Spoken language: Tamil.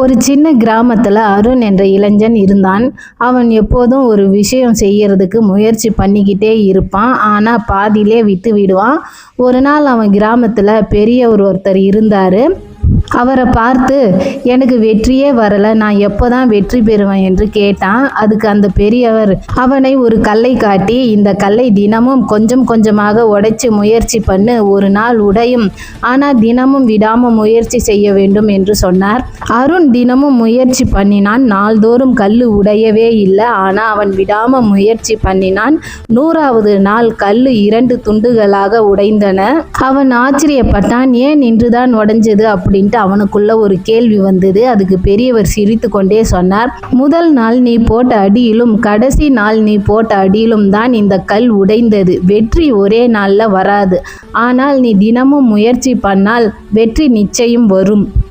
ஒரு சின்ன கிராமத்தில் அருண் என்ற இளைஞன் இருந்தான். அவன் எப்போதும் ஒரு விஷயம் செய்யறதுக்கு முயற்சி பண்ணிக்கிட்டே இருப்பான். ஆனால் பாதியிலே விட்டு விடுவான் ஒரு நாள் அவன் கிராமத்தில் பெரியவர் ஒருத்தர் இருந்தார். அவரை பார்த்து எனக்கு வெற்றியே வரலை. நான் எப்போ தான் வெற்றி பெறுவேன்? என்று கேட்டான். அதுக்கு அந்த பெரியவர் அவனை ஒரு கல்லை காட்டி இந்த கல்லை தினமும் கொஞ்சம் கொஞ்சமாக உடைச்சு முயற்சி பண்ணு. ஒரு நாள் உடையும். ஆனால் தினமும் விடாமல் முயற்சி செய்ய வேண்டும் என்று சொன்னார். அருண் தினமும் முயற்சி பண்ணினான். நாள்தோறும் கல் உடையவே இல்லை. ஆனால் அவன் விடாமல் முயற்சி பண்ணினான். நூறாவது நாள் கல் இரண்டு துண்டுகளாக உடைந்தன. அவன் ஆச்சரியப்பட்டான். ஏன் இன்றுதான் உடைஞ்சது? அப்படின்ட்டு அவனுக்குள்ள ஒரு கேள்வி வந்தது. அதுக்கு பெரியவர் சிரித்து கொண்டே சொன்னார் முதல் நாள் நீ போட்ட அடியிலும் கடைசி நாள் நீ போட்ட அடியிலும் தான் இந்த கல் உடைந்தது. வெற்றி ஒரே நாளில் வராது. ஆனால் நீ தினமும் முயற்சி பண்ணால் வெற்றி நிச்சயம் வரும்.